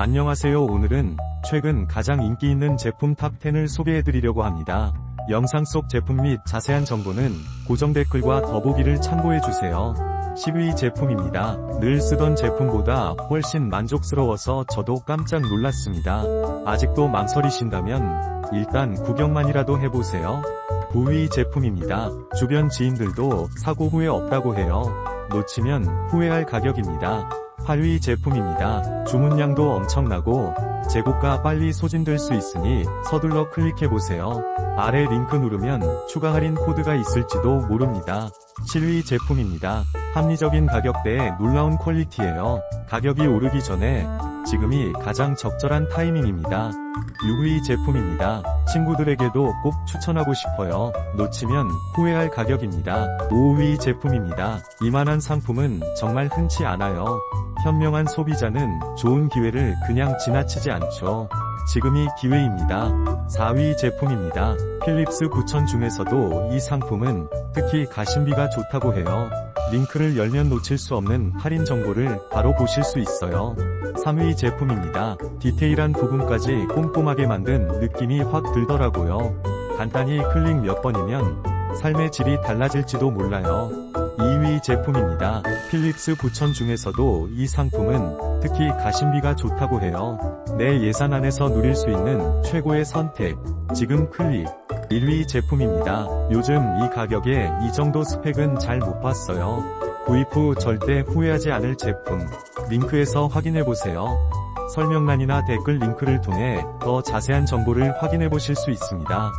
안녕하세요 오늘은 최근 가장 인기 있는 제품 탑10을 소개해드리려고 합니다. 영상 속 제품 및 자세한 정보는 고정 댓글과 더보기를 참고해주세요. 10위 제품입니다. 늘 쓰던 제품보다 훨씬 만족스러워서 저도 깜짝 놀랐습니다. 아직도 망설이신다면 일단 구경만이라도 해보세요. 9위 제품입니다. 주변 지인들도 사고 후회 없다고 해요. 놓치면 후회할 가격입니다. 8위 제품입니다. 주문량도 엄청나고 재고가 빨리 소진될 수 있으니 서둘러 클릭해보세요. 아래 링크 누르면 추가 할인 코드가 있을지도 모릅니다. 7위 제품입니다. 합리적인 가격대에 놀라운 퀄리티예요. 가격이 오르기 전에 지금이 가장 적절한 타이밍입니다. 6위 제품입니다. 친구들에게도 꼭 추천하고 싶어요. 놓치면 후회할 가격입니다. 5위 제품입니다. 이만한 상품은 정말 흔치 않아요. 현명한 소비자는 좋은 기회를 그냥 지나치지 않죠. 지금이 기회입니다. 4위 제품입니다. 필립스 9000 중에서도 이 상품은 특히 가심비가 좋다고 해요. 링크를 열면 놓칠 수 없는 할인 정보를 바로 보실 수 있어요. 3위 제품입니다. 디테일한 부분까지 꼼꼼하게 만든 느낌이 확 들더라고요. 간단히 클릭 몇 번이면 삶의 질이 달라질지도 몰라요. 2위 제품입니다. 필립스 9000 중에서도 이 상품은 특히 가심비가 좋다고 해요. 내 예산 안에서 누릴 수 있는 최고의 선택. 지금 클릭. 1위 제품입니다. 요즘 이 가격에 이 정도 스펙은 잘 못 봤어요. 구입 후 절대 후회하지 않을 제품. 링크에서 확인해보세요. 설명란이나 댓글 링크를 통해 더 자세한 정보를 확인해 보실 수 있습니다.